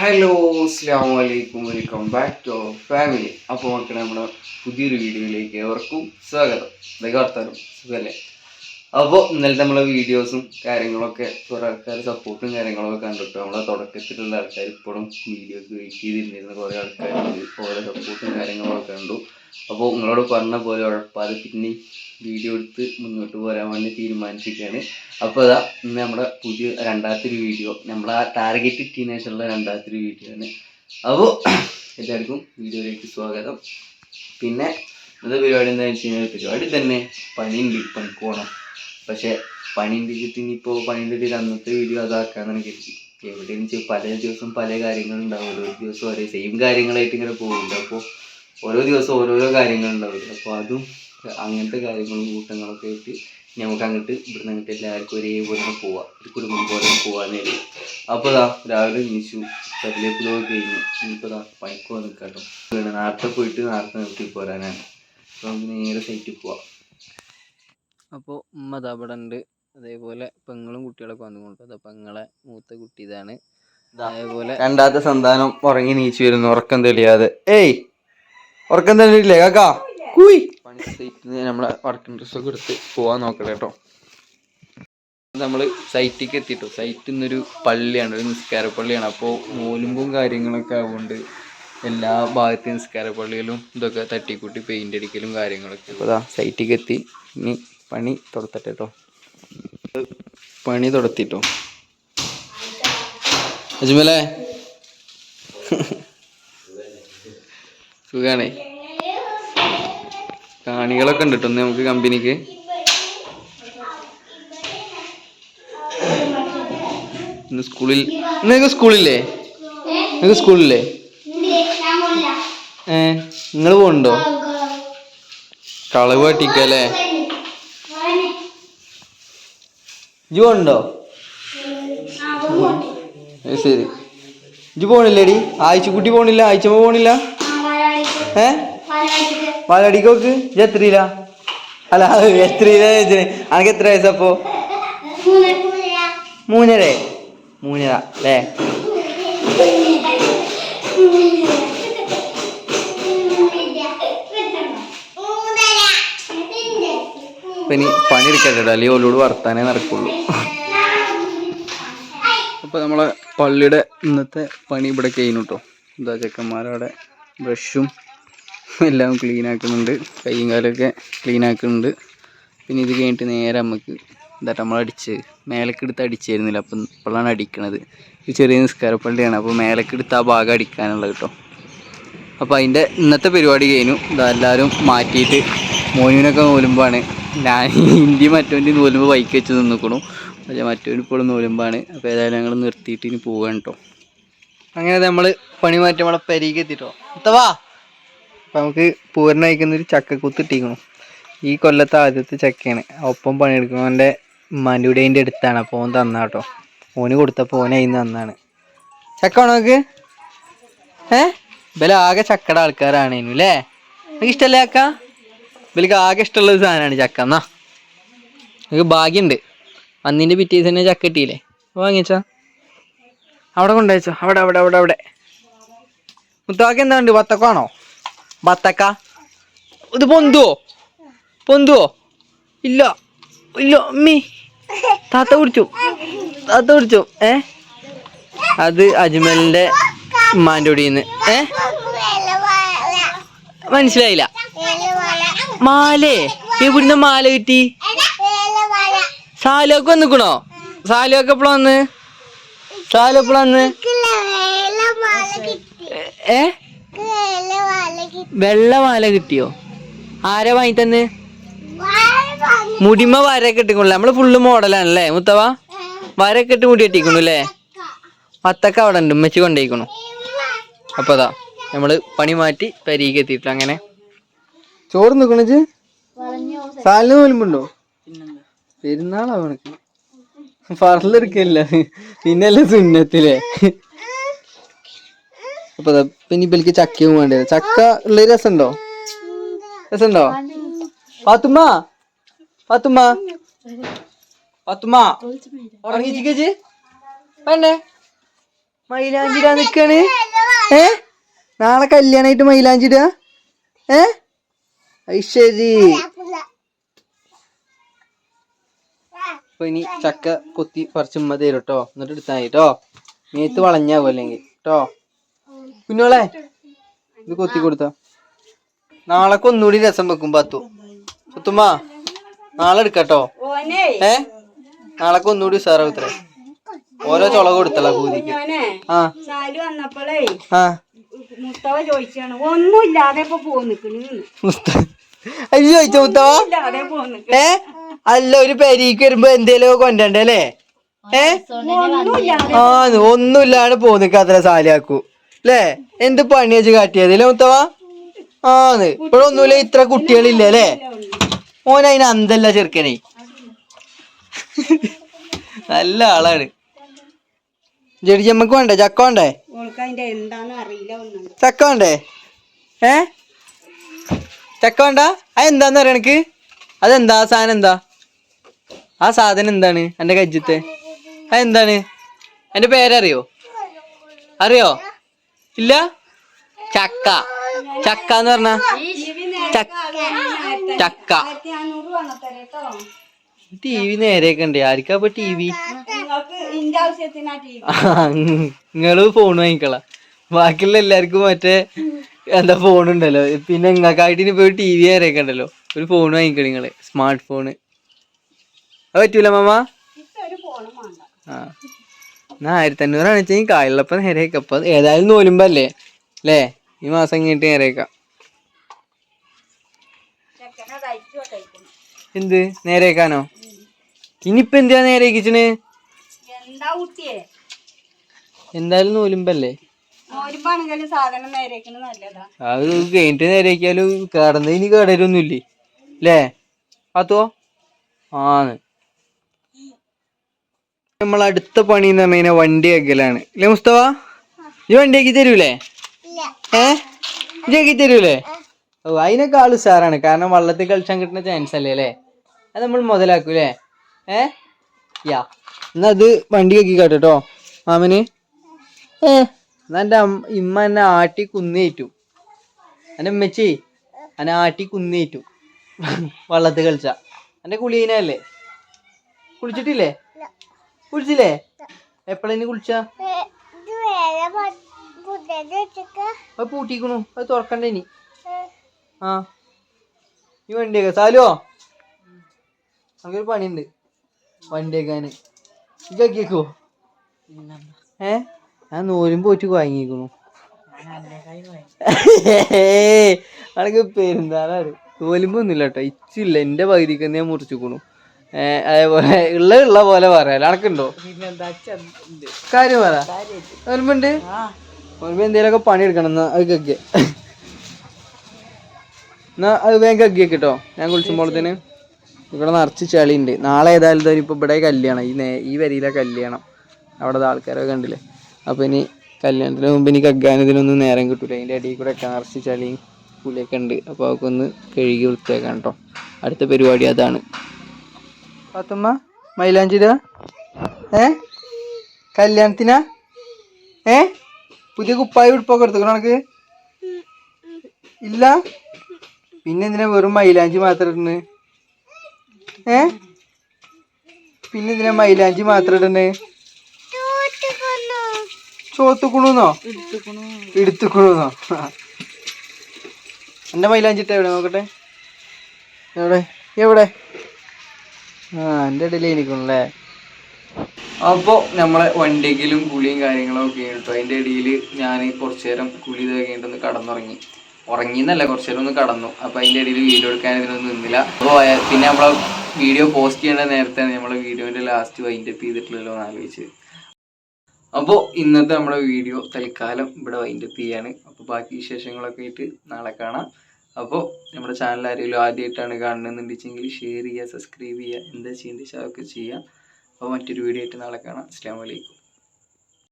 Hello അസ്ലാം വലൈക്കും welcome back to our family അപ്പോൾ നമ്മുടെ പുതിയൊരു വീഡിയോയിലേക്ക് അവർക്കും സ്വാഗതം. ഇതൊക്കെ സുഖല്ലേ അപ്പോൾ ഇന്നലത്തെ നമ്മളെ വീഡിയോസും കാര്യങ്ങളൊക്കെ കുറേ ആൾക്കാർ സപ്പോർട്ടും കാര്യങ്ങളൊക്കെ കണ്ടിട്ട്. നമ്മളെ തുടക്കത്തിലുള്ള ആൾക്കാർ ഇപ്പോഴും വീഡിയോക്ക് വെയിറ്റ് ചെയ്തിരുന്നിരുന്ന കുറേ ആൾക്കാർ ഓരോ സപ്പോർട്ടും കാര്യങ്ങളൊക്കെ കണ്ടു. അപ്പോൾ നിങ്ങളോട് പറഞ്ഞ പോലെ ഉഴപ്പാതെ പിന്നെ വീഡിയോ എടുത്ത് മുന്നോട്ട് പോരാൻ വേണ്ടി തീരുമാനിച്ചിരിക്കുകയാണ്. അപ്പോൾ അതാ ഇന്ന് നമ്മുടെ പുതിയ രണ്ടാമത്തെ ഒരു വീഡിയോ നമ്മളെ ആ ടാർഗറ്റ് ഇട്ടതിന് ശേഷമുള്ള രണ്ടാമത്തെ ഒരു വീഡിയോ ആണ്. അപ്പോൾ എല്ലാവർക്കും വീഡിയോയിലേക്ക് സ്വാഗതം. പിന്നെ ഇന്നത്തെ പരിപാടി എന്താണെന്ന് വെച്ച് കഴിഞ്ഞാൽ പരിപാടി തന്നെ പണിയും പണിക്ക് പക്ഷേ പണിന്റെ ഇനിയിപ്പോൾ പണിന്റെ ഇടയിൽ അന്നത്തെ വീഡിയോ അതാക്കാന്നാണ് കരുതി. എവിടെയെന്ന് വെച്ചാൽ പല ദിവസം പല കാര്യങ്ങളുണ്ടാവുമല്ലോ ഓരോ ദിവസം ഒരേ സെയിം കാര്യങ്ങളായിട്ട് ഇങ്ങനെ പോകുന്നുണ്ട്. അപ്പോൾ ഓരോ ദിവസം ഓരോരോ കാര്യങ്ങളുണ്ടാവില്ല അപ്പോൾ അതും അങ്ങനത്തെ കാര്യങ്ങളും കൂട്ടങ്ങളൊക്കെ ആയിട്ട് നമുക്ക് അങ്ങോട്ട് ഇവിടുന്ന് അങ്ങോട്ട് എല്ലാവർക്കും ഒരേപോലെ പോവാം. ഒരു കുടുംബം പോലെ പോവാന്നേ അപ്പോൾ ദാ രാവിലെ എണീച്ചു. പതിലേപ്പിലൊക്കെ കഴിഞ്ഞു. ഇനിയിപ്പോൾ ദാ പണിക്ക് നിൽക്കാട്ടോ നേരത്തെ പോയിട്ട് നേരത്തെ നിർത്തി പോരാനാണ്. അപ്പോൾ നമുക്ക് നേരെ സൈറ്റിൽ പോവാം. അപ്പോൾ ഉമ്മ ദാ ഇവിടെ ഉണ്ട്. അതേപോലെ പെങ്ങളും കുട്ടികളൊക്കെ വന്നുകൊണ്ട് അതാ പെങ്ങളെ മൂത്ത കുട്ടി ഇതാണ്. അതേപോലെ രണ്ടാമത്തെ സന്താനം ഉറങ്ങി നീച്ചു വരുന്നു. ഉറക്കം തെളിയാതെ. ഏയ് ഉറക്കം തെളിയില്ലേ കാക്കാ? കൂയ്. പണി സൈറ്റിൽ നമ്മളെ വർക്കിംഗ് ഡ്രസ്സൊക്കെ എടുത്ത് പോവാൻ നോക്കട്ടെ കേട്ടോ നമ്മൾ സൈറ്റിലേക്ക് എത്തിട്ടോ. സൈറ്റിൽ നിന്നൊരു പള്ളിയാണ് ഒരു നിസ്കാര പള്ളിയാണ്. അപ്പോൾ മൂലുമ്പും കാര്യങ്ങളൊക്കെ ആവുകൊണ്ട് എല്ലാ ഭാഗത്തും നിസ്കാര പള്ളിയിലും ഇതൊക്കെ തട്ടിക്കൂട്ടി പെയിന്റ് അടിക്കലും കാര്യങ്ങളൊക്കെ അപ്പോൾ അതാ സൈറ്റിലേക്ക് എത്തി. ഇനി പണി തുടത്തട്ടെ പണി തുടത്തിട്ടോ. അജ്മലേ. സുഖാണേ. കാണികളൊക്കെ ഉണ്ട് കേട്ടോ നമുക്ക് കമ്പനിക്ക്. സ്കൂളിൽ നിങ്ങൾക്ക് സ്കൂളില്ലേ? നിങ്ങൾക്ക് സ്കൂളില്ലേ? ഏ നിങ്ങൾ പോകണ്ടോ കളവ് പറ്റിക്കല്ലേ ഇജ് ഉണ്ടോ? ശരി. ഇജ് പോണില്ലേടി? ആഴ്ചക്കുട്ടി പോണില്ല ആഴ്ചമ്മ പോണില്ല? ഏ? പാലടിക്ക് നോക്ക് ഇജ് എത്രയില്ല അല്ല എത്രയില്ല അനക്ക് എത്ര വയസ്സപ്പോ മൂന്നര. മൂന്നര അല്ലേ? ഇനി പണി എടുക്കട്ടെ അല്ലെങ്കിൽ ഓലോട് വർത്താനേ നടക്കുള്ളൂ. അപ്പോൾ നമ്മളെ പള്ളിയുടെ ഇന്നത്തെ പണി ഇവിടെ കഴിഞ്ഞു കേട്ടോ എന്താ ചെക്കന്മാരവിടെ ബ്രഷും എല്ലാം ക്ലീൻ ആക്കുന്നുണ്ട്. കൈയും കാലൊക്കെ ക്ലീൻ ആക്കുന്നുണ്ട്. പിന്നെ ഇത് കഴിഞ്ഞിട്ട് നേരെ നമുക്ക് എന്താ നമ്മൾ അടിച്ച് മേലേക്ക് എടുത്ത് അടിച്ചായിരുന്നില്ല. അപ്പം ഇപ്പോഴാണ് അടിക്കണത്. ഇത് ചെറിയ നിസ്കാരപ്പള്ളിയാണ് അപ്പോൾ മേലക്കെടുത്ത് ആ ഭാഗം അടിക്കാനുള്ളത് കേട്ടോ അപ്പോൾ അതിന്റെ ഇന്നത്തെ പരിപാടി കഴിഞ്ഞു. ഇതാ എല്ലാവരും മാറ്റിയിട്ട് മോനുവിനൊക്കെ നൂലുമ്പാണ് ഞാൻ ഇന്ത്യ മറ്റോന്റെ നൂലുമ്പ് ബൈക്ക് വെച്ച് നിന്നിക്കണു. പക്ഷേ മറ്റോന് ഇപ്പോഴും നൂലുമ്പാണ്. അപ്പോൾ ഏതായാലും ഞങ്ങൾ നിർത്തിയിട്ട് ഇനി പോവാണ് കേട്ടോ അങ്ങനെ നമ്മൾ പണി മാറ്റി നമ്മളെ പെരീക്ക് എത്തിട്ടോ. എത്തവാ അപ്പം നമുക്ക് ഒരു ചക്കക്കുത്ത് ഇട്ടിക്കണം ഈ കൊല്ലത്തെ ആദ്യത്തെ ചക്കയാണ്. ഒപ്പം പണിയെടുക്കുന്നവന്റെ മനുടേന്റെ അടുത്താണ്. അപ്പോൾ ഓൻ തന്നാ കേട്ടോ ഓന് കൊടുത്തപ്പോൾ ഓനെ അതിന് തന്നാണ്. ചക്ക വേണോ നമുക്ക് ഏ? ഇവൽ ആകെ ചക്കയുടെ ആൾക്കാരാണ്. ഇനി അല്ലേ നിങ്ങൾക്ക് ഇഷ്ടമല്ലേ ചക്ക? ഇവർക്ക് ആകെ ഇഷ്ടമുള്ള ഒരു സാധനമാണ് ചക്ക. എന്നാ നിങ്ങൾക്ക് ഭാഗ്യമുണ്ട് അന്നിന്റെ പിറ്റേ തന്നെ ചക്ക കിട്ടിയില്ലേ? വാങ്ങിച്ചാ അവിടെ കൊണ്ടുവച്ചോ അവിടെ അവിടെ അവിടെ അവിടെ. മുത്താക്ക് എന്താ ഉണ്ട്? ബത്തക്ക ഇത് പൊന്തുവോ? പൊന്തുവോ? ഇല്ല ഇല്ല അമ്മി താത്ത കുടിച്ചു. താത്ത കുടിച്ചു. ഏ? അത് അജ്മലിന്റെ ഉമ്മാന്റെ ഒടിയിൽ നിന്ന് ഏ മനസ്സിലായില്ല. മാലേ എവിടുന്ന മാല കിട്ടി. സാലോക്ക് വന്നിക്കണോ? സാലോക്ക് എപ്പോഴാ വന്ന്? സാലോ വന്ന്? ഏ? വെള്ള മാല കിട്ടിയോ? ആരാ വാങ്ങി തന്ന്? മുടിമ വരയൊക്കെ ഇട്ടിക്കണല്ലേ? നമ്മൾ ഫുള്ള് മോഡലാണല്ലേ മുത്തവ? വരയൊക്കെ ഇട്ട് മുടി കെട്ടിക്കണു അല്ലേ വത്തക്ക അവിടെ ഉണ്ട് ഉമ്മച്ചി കൊണ്ടേക്കണു അപ്പൊ അതാ നമ്മൾ പണി മാറ്റി പരീക്ക് എത്തിയിട്ടില്ല അങ്ങനെ. ചോറ് നിക്കണിച്ച് സാലിന് നോലുമ്പുണ്ടോ പെരുന്നാളാ കണക്ക് പറഞ്ഞിരിക്കല്ല പിന്നല്ലേ സുന്നത്തിലെ. അപ്പൊ പിന്നെ ഇവർക്ക് ചക്കയും വേണ്ടേ? ചക്ക ഉള്ള രസമുണ്ടോ? രസമുണ്ടോ? പാത്തുമ്മ പാത്തുമ്മ പാത്തുമ്മ ഉറങ്ങിച്ചിക്കച്ച് വേണ്ടേ? മൈലാഞ്ചിടാ നിക്കാണ്. ഏ? നാളെ കല്യാണായിട്ട് മൈലാഞ്ചിടാ? ഏ? ശരി. അപ്പൊ ഇനി ചക്ക കൊത്തി പറിച്ച് ഉമ്മ തരും കേട്ടോ എന്നിട്ട് എടുത്താൽ മതി കേട്ടോ മേത്ത് വളഞ്ഞാവും അല്ലെങ്കിൽ? കേട്ടോ കുഞ്ഞോളെ ഇത് കൊത്തി കൊടുത്ത. നാളെ ഒന്നുകൂടി രസം വെക്കും പത്തു. പത്തുമ്മ നാളെ എടുക്കട്ടോ ഓനെ ഏ? നാളെ ഒന്നുകൂടി ഉസാറാവത്രേ ഓരോ ചുള കൊടുത്തല്ല കൂതിക്ക് ഓനെ ആ. വന്നപ്പോഴേ ആ. ചോദിച്ചാണ് ഇപ്പൊ പോന്നിക്കണ്. മുസ്ത- അയ്യോ ചോദിച്ച ഏ? അല്ല ഒരു പെരീക്ക് വരുമ്പോ എന്തേലും കൊണ്ടണ്ടേ അല്ലേ? ഏ? ആ ഒന്നുമില്ലാണ്ട് പോന്നിക്ക അത്ര സാലിയാക്കൂ. അല്ലേ എന്ത് പണി വെച്ച് കാട്ടിയത്? അല്ലേ മുത്തവ? ആന്ന്. ഇപ്പോഴൊന്നുമില്ല ഇത്ര കുട്ടികളില്ല അല്ലേ ഓൻ അതിന് അന്തല്ല ചെറുക്കനെ. നല്ല ആളാണ്. ജഡിജമ്മക്ക് വേണ്ടേ? ചക്ക വേണ്ടേ? ചക്ക വേണ്ടേ? ഏ? ചക്ക വേണ്ട അത് എന്താന്ന് അറിയ എനിക്ക്? അതെന്താ? ആ സാധനം എന്താ? ആ സാധനം എന്താണ്? എന്റെ കജ്ജത്തെ. അതെന്താണ്? എന്റെ പേരറിയോ? അറിയോ? ഇല്ല? ചക്ക. ചക്ക എന്ന് പറഞ്ഞ ചക്ക. ടി വി നേരെയൊക്കെ ഉണ്ട്. ആർക്കാ ഇപ്പൊ വി? T V. നിങ്ങൾ ഫോൺ വാങ്ങിക്കള. ബാക്കിയുള്ള എല്ലാവർക്കും മറ്റേ എന്താ ഫോൺ ഉണ്ടല്ലോ. പിന്നെ നിങ്ങൾക്കായിട്ട് ഇനി പോയി ടി വി ഉണ്ടല്ലോ. ഒരു ഫോൺ വാങ്ങിക്കണം നിങ്ങൾ. സ്മാർട്ട് ഫോണ് അത് പറ്റൂല മാമ? ആ. എന്നാ ആയിരത്തി അഞ്ഞൂറാണ് വെച്ചാൽ കായലപ്പം നേരെയൊക്കെ. അപ്പൊ ഏതായാലും നോലുമ്പല്ലേ? അല്ലേ ഈ മാസം കഴിഞ്ഞിട്ട് നേരെയൊക്കാം. എന്ത്? നേരെയൊക്കാനോ ഇനിയിപ്പോ എന്തിനാ നേരെ എന്തായാലും നോലുമ്പല്ലേ? സാധനം നേരേക്കണ് നല്ലതാ. അത് കഴിഞ്ഞിട്ട് നേരേക്കാലും കേടന്ന് ഇനി കേടരൊന്നുമില്ലേ അല്ലേ അതോ? ആണ്. നമ്മൾ അടുത്ത പണി എന്ന് പറഞ്ഞ വണ്ടി അകലാണ് അല്ലേ മുസ്തഫ? ഈ വണ്ടി ആക്കി തരൂലേ? ഏ? ഇതാക്കി ആക്കി തരൂലേ? ഓ അതിനൊക്കെ ആൾ ഉഷാറാണ്. കാരണം വള്ളത്തിൽ കളിച്ചാൻ കിട്ടുന്ന ചാൻസ് അല്ലേ അല്ലേ അത് നമ്മൾ മുതലാക്കൂലേ ഏ? യാ. എന്നാ അത് വണ്ടി ആക്കി കേട്ടോ മാമന്? ഏ? എന്നാ എന്റെ അമ്മ ഇമ്മ എന്നെ ആട്ടി കുന്നേറ്റു എന്റെ ഉമ്മച്ചി എന്നെ ആട്ടി കുന്നേറ്റു വള്ളത്ത് കളിച്ച. എന്റെ കുളീനല്ലേ കുളിച്ചിട്ടില്ലേ? കുളിച്ചില്ലേ? എപ്പോഴേന് കുളിച്ച? അത് പൂട്ടിക്കണു. അത് തുറക്കണ്ട ഇനി. ആ. ഈ വണ്ടിയൊക്കെ സാലോ നമുക്കൊരു പണിയുണ്ട്. വണ്ടിയൊക്കെ ഇതൊക്കെക്കോ ഏ? ഞാൻ നൂലും പോയിട്ട് വാങ്ങിക്കണു അനക്ക് പെരുന്താളാണ് പോന്നില്ല കേട്ടോ ഇച്ചില്ല. എന്റെ പകുതിക്ക് ഞാൻ മുറിച്ചിക്കണു. അതേപോലെ ഉള്ള ഉള്ള പോലെ പറയാലോ. അനക്കുണ്ടോ? കാര്യം പറ. തോലുമ്പുണ്ട് ഓർമ്മ എന്തേലൊക്കെ പണി എടുക്കണം എന്നാ അത് കഗ്ഗെ എന്നാ അത് വേഗം കഗ്ഗിയൊക്കെ കേട്ടോ ഞാൻ കുളിച്ചുമ്പോഴത്തേന് ഇവിടെ നിറച്ച് ചെളിയുണ്ട്. നാളെ ഏതായാലും ഇപ്പൊ ഇവിടെ കല്യാണം. ഈ നേ ഈ വരിയിലെ കല്യാണം. അവിടെ ആൾക്കാരൊക്കെ കണ്ടില്ലേ? അപ്പൊ ഇനി കല്യാണത്തിന് മുമ്പ് ഇനി അഗ്ഗാനത്തിനൊന്നും നേരം കിട്ടൂല. അതിന്റെ അടിയിൽ കൂടെ കാർച്ച് ചളിയും പുളിയൊക്കെ ഉണ്ട്. അപ്പൊ അതൊക്കെ ഒന്ന് കഴുകി വൃത്തിയാക്കാം കേട്ടോ അടുത്ത പരിപാടി അതാണ്. പാത്തമ്മ മൈലാഞ്ചിത ഏ? കല്യാണത്തിനാ? ഏ? പുതിയ കുപ്പായ ഉടുപ്പൊക്കെ എടുത്തുക്കണോ കണക്ക് ഇല്ല? പിന്നെ എന്തിനാ വെറും മൈലാഞ്ചി മാത്രം ഇടണ്? ഏ? പിന്നെ എന്തിനാ മൈലാഞ്ചി മാത്രം ഇടണേ? ചോത്തുക്കുണുന്നോ? എടുത്തുക്കുണുന്നോ എന്റെ മൈലാഞ്ചിട്ട് എവിടെ നോക്കട്ടെ? എവിടെ? എവിടെ? ആ എന്റെ ഇടയിൽ എനിക്കുണല്ലേ അപ്പോൾ നമ്മളെ വണ്ടിയെങ്കിലും കുളിയും കാര്യങ്ങളും ഒക്കെ കേട്ടോ. അതിന്റെ ഇടയിൽ ഞാൻ കുറച്ച് നേരം കുളി ഇത് കഴിഞ്ഞിട്ടൊന്ന് കടന്നുറങ്ങി. ഉറങ്ങിന്നല്ല കുറച്ച് നേരം ഒന്ന് കടന്നു. അപ്പോൾ അതിന്റെ ഇടയിൽ വീഡിയോ എടുക്കാൻ ഇതിനൊന്നും നിന്നില്ല. അപ്പോൾ പിന്നെ നമ്മളെ വീഡിയോ പോസ്റ്റ് ചെയ്യേണ്ട നേരത്തെ നമ്മളെ വീഡിയോന്റെ ലാസ്റ്റ് വൈൻഡപ്പ് ചെയ്തിട്ടുള്ളല്ലോ എന്ന് ആലോചിച്ച്. അപ്പോൾ ഇന്നത്തെ നമ്മുടെ വീഡിയോ തൽക്കാലം ഇവിടെ വൈൻഡ് അപ്പ് ചെയ്യാണ്. അപ്പോൾ ബാക്കി വിശേഷങ്ങളൊക്കെ ആയിട്ട് നാളെ കാണാം. അപ്പോൾ നമ്മുടെ ചാനൽ ആരെങ്കിലും ആദ്യമായിട്ടാണ് കാണുന്നുണ്ടെങ്കിൽ ഷെയർ ചെയ്യുക സബ്സ്ക്രൈബ് ചെയ്യുക എന്താ ചെയ്യേണ്ടത് വെച്ചാൽ അതൊക്കെ ചെയ്യുക. അപ്പോൾ മറ്റൊരു വീഡിയോ ആയിട്ട് നാളെ കാണാം. അസ്സലാമു വലൈക്കും